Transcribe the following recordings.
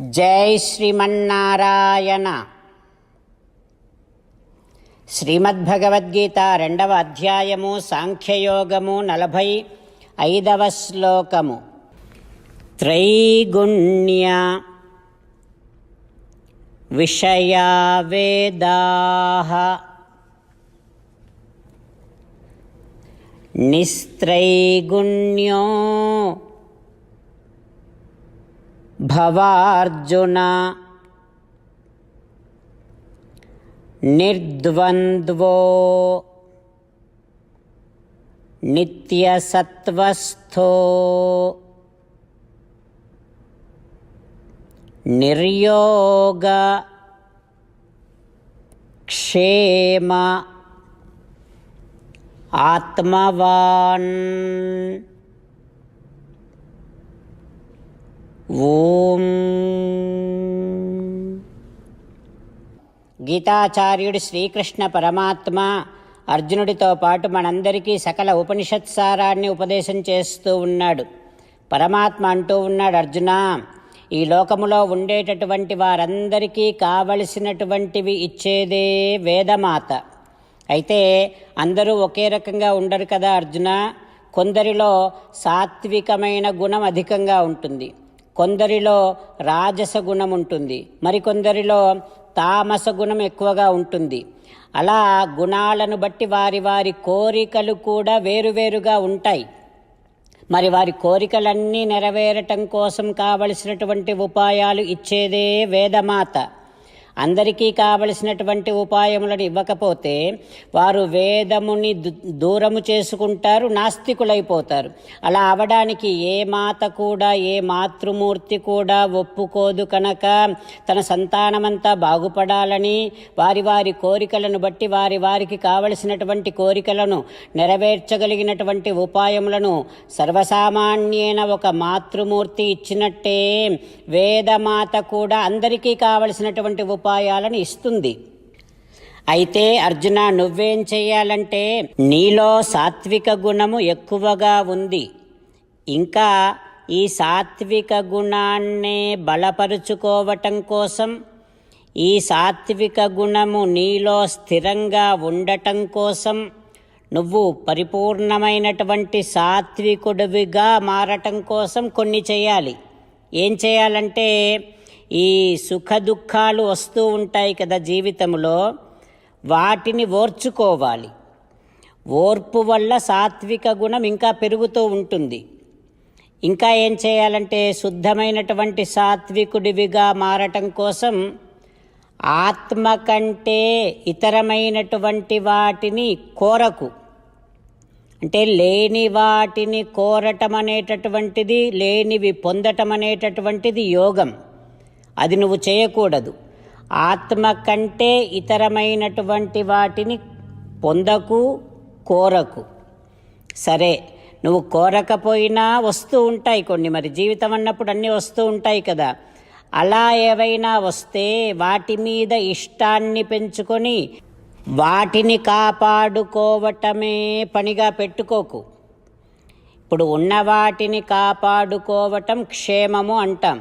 జై శ్రీమన్నారాయణ. శ్రీమద్భగవద్గీత రెండవ అధ్యాయము సాంఖ్యయోగము నలభై ఐదవ శ్లోకము. త్రైగుణ్య విషయా వేదా. నిస్త్రైగుణ్యో भवार्जुन। निर्द्वन्द्वो। नित्यसत्त्वस्थो। निर्योग। क्षेम। आत्मवान्। ఓం. గీతాచార్యుడు శ్రీకృష్ణ పరమాత్మ అర్జునుడితో పాటు మనందరికీ సకల ఉపనిషత్ సారాన్ని ఉపదేశం చేస్తూ ఉన్నాడు. పరమాత్మ అంటూ ఉన్నాడు అర్జున ఈ లోకములో ఉండేటటువంటి వారందరికీ కావలసినటువంటివి ఇచ్చేదే వేదమాత. అయితే అందరూ ఒకే రకంగా ఉండరు కదా అర్జున? కొందరిలో సాత్వికమైన గుణం అధికంగా ఉంటుంది. కొందరిలో రాజస గుణం ఉంటుంది మరికొందరిలో తామస గుణం ఎక్కువగా ఉంటుంది. అలా గుణాలను బట్టి వారి వారి కోరికలు కూడా వేరువేరుగా ఉంటాయి. మరి వారి కోరికలన్నీ నెరవేరటం కోసం కావలసినటువంటి ఉపాయాలు ఇచ్చేదే వేదమాత. అందరికీ కావలసినటువంటి ఉపాయములను ఇవ్వకపోతే వారు వేదముని దు- దూరము చేసుకుంటారు నాస్తికులైపోతారు. అలా అవడానికి ఏ మాత కూడా ఏ మాతృమూర్తి కూడా ఒప్పుకోదు కనుక తన సంతానమంతా బాగుపడాలని వారి వారి కోరికలను బట్టి వారి వారికి కావలసినటువంటి కోరికలను నెరవేర్చగలిగినటువంటి ఉపాయములను సర్వసామాన్యైన ఒక మాతృమూర్తి ఇచ్చినట్టే వేదమాత కూడా అందరికీ కావలసినటువంటి ఉపాయాలను ఇస్తుంది. అయితే అర్జున నువ్వేం చేయాలంటే నీలో సాత్విక గుణము ఎక్కువగా ఉంది. ఇంకా ఈ సాత్విక గుణాన్నే బలపరుచుకోవటం కోసం ఈ సాత్విక గుణము నీలో స్థిరంగా ఉండటం కోసం నువ్వు పరిపూర్ణమైనటువంటి సాత్వికుడివిగా మారటం కోసం కొన్ని చేయాలి ఏం చేయాలంటే ఈ సుఖ దుఃఖాలు వస్తూ ఉంటాయి కదా జీవితంలో వాటిని ఓర్చుకోవాలి. ఓర్పు వల్ల సాత్విక గుణం ఇంకా పెరుగుతూ ఉంటుంది. ఇంకా ఏం చేయాలంటే శుద్ధమైనటువంటి సాత్వికుడివిగా మారటం కోసం ఆత్మ కంటే ఇతరమైనటువంటి వాటిని కోరకు. అంటే లేని వాటిని కోరటం అనేటటువంటిది లేనివి పొందటం అనేటటువంటిది యోగం. అది నువ్వు చేయకూడదు. ఆత్మ కంటే ఇతరమైనటువంటి వాటిని పొందకు కోరకు. సరే నువ్వు కోరకపోయినా వస్తూ ఉంటాయి కొన్ని. మరి జీవితం అన్నప్పుడు అన్నీ వస్తూ ఉంటాయి కదా. అలా ఏవైనా వస్తే వాటి మీద ఇష్టాన్ని పెంచుకొని వాటిని కాపాడుకోవటమే పనిగా పెట్టుకోకు. ఇప్పుడు ఉన్న వాటిని కాపాడుకోవటం క్షేమము అంటాం.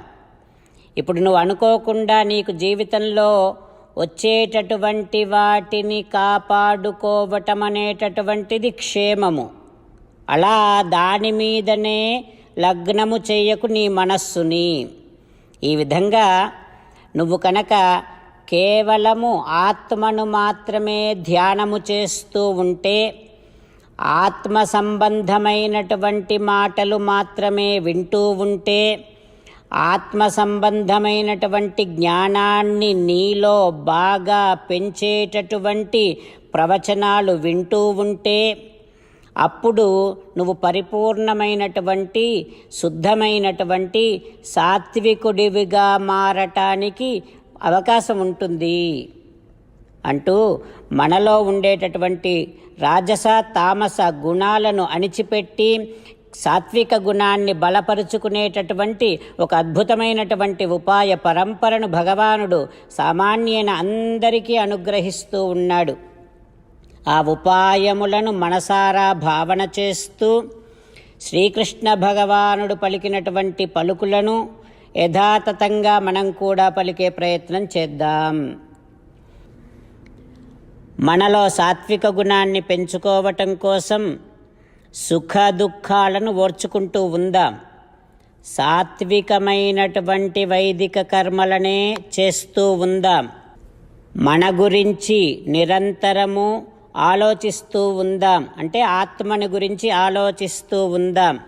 ఇప్పుడు నువ్వు అనుకోకుండా నీకు జీవితంలో వచ్చేటటువంటి వాటిని కాపాడుకోవటం అనేటటువంటిది క్షేమము. అలా దాని మీదనే లగ్నము చేయకు నీ మనస్సుని. ఈ విధంగా నువ్వు కనుక కేవలము ఆత్మను మాత్రమే ధ్యానము చేస్తూ ఉంటే ఆత్మ సంబంధమైనటువంటి మాటలు మాత్రమే వింటూ ఉంటే ఆత్మ సంబంధమైనటువంటి జ్ఞానాన్ని నీలో బాగా పెంచేటటువంటి ప్రవచనాలు వింటూ ఉంటే అప్పుడు నువ్వు పరిపూర్ణమైనటువంటి శుద్ధమైనటువంటి సాత్వికుడివిగా మారటానికి అవకాశం ఉంటుంది. అంటూ మనలో ఉండేటటువంటి రాజస తామస గుణాలను అణిచిపెట్టి సాత్విక గుణాన్ని బలపరుచుకునేటటువంటి ఒక అద్భుతమైనటువంటి ఉపాయ పరంపరను భగవానుడు సామాన్యైన అందరికీ అనుగ్రహిస్తూ ఉన్నాడు. ఆ ఉపాయములను మనసారా భావన చేస్తూ శ్రీకృష్ణ భగవానుడు పలికినటువంటి పలుకులను యథాతథంగా మనం కూడా పలికే ప్రయత్నం చేద్దాం. మనలో సాత్విక గుణాన్ని పెంచుకోవటం కోసం సుఖ దుఃఖాలను ఓర్చుకుంటూ ఉందాం. సాత్వికమైనటువంటి వైదిక కర్మలనే చేస్తూ ఉందాం. మన గురించి నిరంతరము ఆలోచిస్తూ ఉందాం. అంటే ఆత్మని గురించి ఆలోచిస్తూ ఉందాం.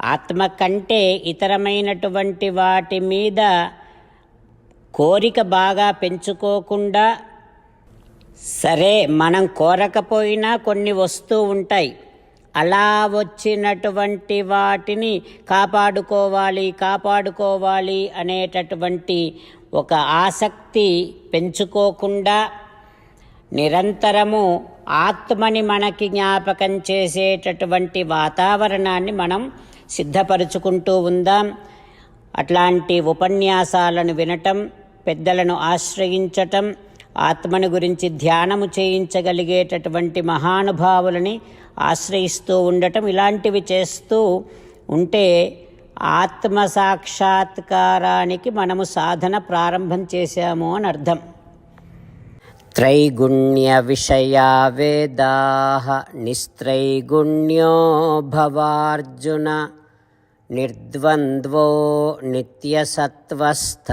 ఆత్మ కంటే ఇతరమైనటువంటి వాటి మీద కోరిక బాగా పెంచుకోకుండా సరే మనం కోరకపోయినా కొన్ని వస్తూ ఉంటాయి. అలా వచ్చినటువంటి వాటిని కాపాడుకోవాలి కాపాడుకోవాలి అనేటటువంటి ఒక ఆసక్తి పెంచుకోకుండా నిరంతరము ఆత్మని మనకి జ్ఞాపకం చేసేటటువంటి వాతావరణాన్ని మనం సిద్ధపరుచుకుంటూ ఉందాం. అట్లాంటి ఉపన్యాసాలను వినటం పెద్దలను ఆశ్రయించటం ఆత్మని గురించి ధ్యానము చేయించగలిగేటటువంటి మహానుభావులని ఆశ్రయిస్తూ ఉండటం ఇలాంటివి చేస్తూ ఉంటే ఆత్మ సాక్షాత్కారానికి మనము సాధన ప్రారంభం చేశాము అని అర్థం. త్రైగుణ్య విషయా వేదా నిస్త్రైగుణ్యో భవార్జున నిర్ద్వంద్వో నిత్యసత్వస్థ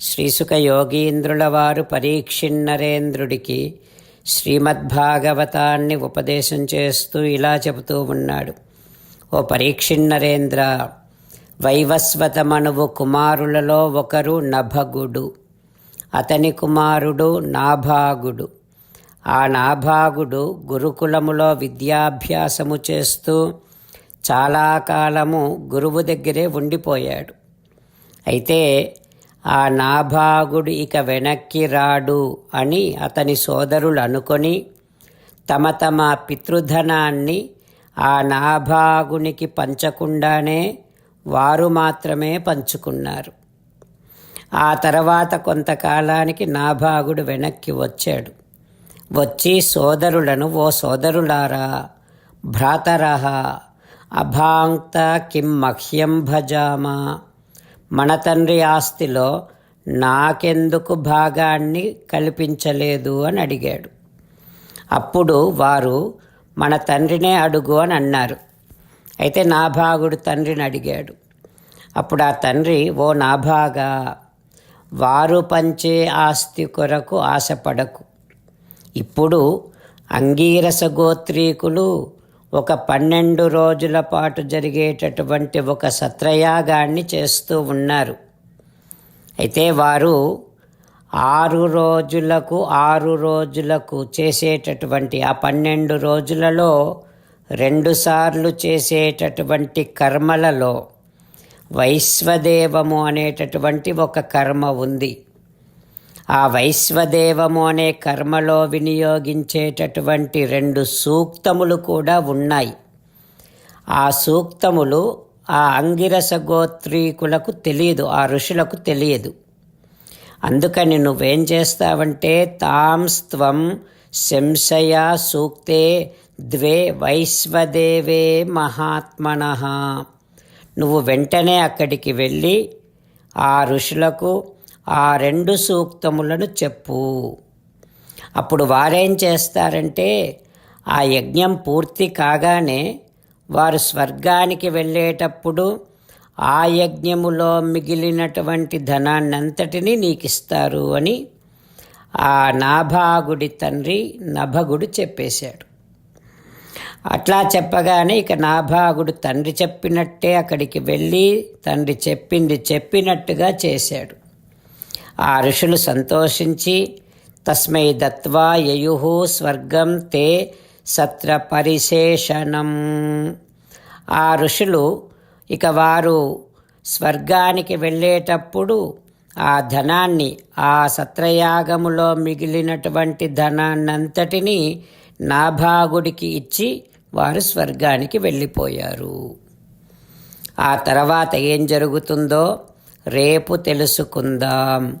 శ్రీసుక యోగీంద్రుల వారు పరీక్షిన్నరేంద్రుడికి శ్రీమద్భాగవతాన్ని ఉపదేశం చేస్తూ ఇలా చెబుతూ ఉన్నాడు. ఓ పరీక్షిన్నరేంద్ర వైవస్వతమణువు కుమారులలో ఒకరు నభగుడు. అతని కుమారుడు నాభాగుడు. ఆ నాభాగుడు గురుకులములో విద్యాభ్యాసము చేస్తూ చాలా కాలము గురువు దగ్గరే ఉండిపోయాడు. అయితే ఆ నాభాగుడు ఇక వెనక్కి రాడు అని అతని సోదరులు అనుకొని తమ తమ పితృధనాన్ని ఆ నాభాగునికి పంచకుండానే వారు మాత్రమే పంచుకున్నారు. ఆ తర్వాత కొంతకాలానికి నాభాగుడు వెనక్కి వచ్చాడు. వచ్చి సోదరులను ఓ సోదరులారా భ్రాతరహ అభాంక్త కిం మహ్యం భజామా మన తండ్రి ఆస్తిలో నాకెందుకు భాగాన్ని కల్పించలేదు అని అడిగాడు. అప్పుడు వారు మన తండ్రినే అడుగు అని అన్నారు. అయితే నాభాగుడు తండ్రిని అడిగాడు. అప్పుడు ఆ తండ్రి ఓ నాభాగా వారు పంచే ఆస్తి కొరకు ఆశపడకు. ఇప్పుడు అంగీరస గోత్రీకులు ఒక పన్నెండు రోజుల పాటు జరిగేటటువంటి ఒక సత్రయాగాన్ని చేస్తూ ఉన్నారు. అయితే వారు ఆరు రోజులకు ఆరు రోజులకు చేసేటటువంటి ఆ పన్నెండు రోజులలో రెండుసార్లు చేసేటటువంటి కర్మలలో వైశ్వదేవము అనేటటువంటి ఒక కర్మ ఉంది. ఆ వైశ్వదేవము అనే కర్మలో వినియోగించేటటువంటి రెండు సూక్తములు కూడా ఉన్నాయి. ఆ సూక్తములు ఆ అంగిరస గోత్రీకులకు తెలియదు ఆ ఋషులకు తెలియదు. అందుకని నువ్వేం చేస్తావంటే తాంస్త్వం శంశయ సూక్తే ద్వే వైశ్వదేవే మహాత్మన. నువ్వు వెంటనే అక్కడికి వెళ్ళి ఆ ఋషులకు ఆ రెండు సూక్తములను చెప్పు. అప్పుడు వారేం చేస్తారంటే ఆ యజ్ఞం పూర్తి కాగానే వారు స్వర్గానికి వెళ్ళేటప్పుడు ఆ యజ్ఞములో మిగిలినటువంటి ధనాన్నంతటినీ నీకు ఇస్తారు అని ఆ నాభాగుడి తండ్రి నభగుడు చెప్పేశాడు. అట్లా చెప్పగానే ఇక నాభాగుడు తండ్రి చెప్పినట్టే అక్కడికి వెళ్ళి తండ్రి చెప్పింది చెప్పినట్టుగా చేశాడు. ఆ ఋషులు సంతోషించి తస్మై దత్వా యయు స్వర్గం తే సత్ర పరిశేషణం. ఆ ఋషులు ఇక వారు స్వర్గానికి వెళ్ళేటప్పుడు ఆ ధనాన్ని ఆ సత్రయాగములో మిగిలినటువంటి ధనాన్నంతటినీ నాభాగుడికి ఇచ్చి వారు స్వర్గానికి వెళ్ళిపోయారు. ఆ తర్వాత ఏం జరుగుతుందో రేపు తెలుసుకుందాం.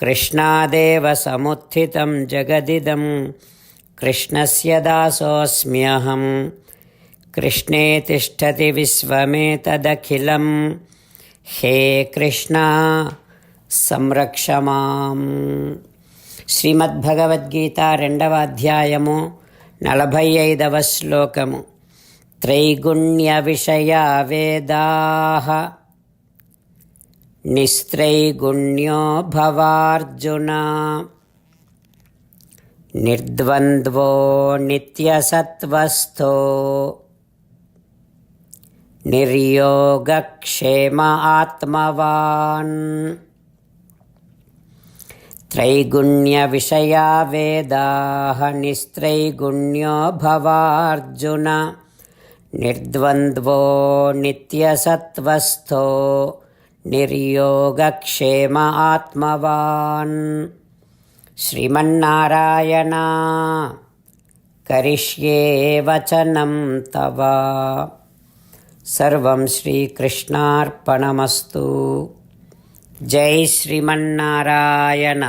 कृष्णादेव समुत्थितं जगदिदं कृष्णस्य दासोऽस्म्यहं कृष्णे तिष्ठति विश्वमेतदखिलं हे कृष्णा సంరక్ష మాం శ్రీమద్భగవద్గీత రెండవ అధ్యాయము నలభై ఐదవ శ్లోకము త్రైగుణ్య విషయ వేదా निस्त्रैगुण्यो भवार्जुन। निर्द्वन्द्वो नित्यसत्त्वस्थो। निर्योगक्षेम आत्मवान्। त्रैगुण्यविषया वेदाः निस्त्रैगुण्यो भवार्जुन। निर्द्वन्द्वो नित्यसत्त्वस्थो। నిర్యోగక్షేమ ఆత్మవాన్ శ్రీమన్నారాయణ కరిష్యే వచనం తవ సర్వం శ్రీకృష్ణార్పణమస్తు జై శ్రీమన్నారాయణ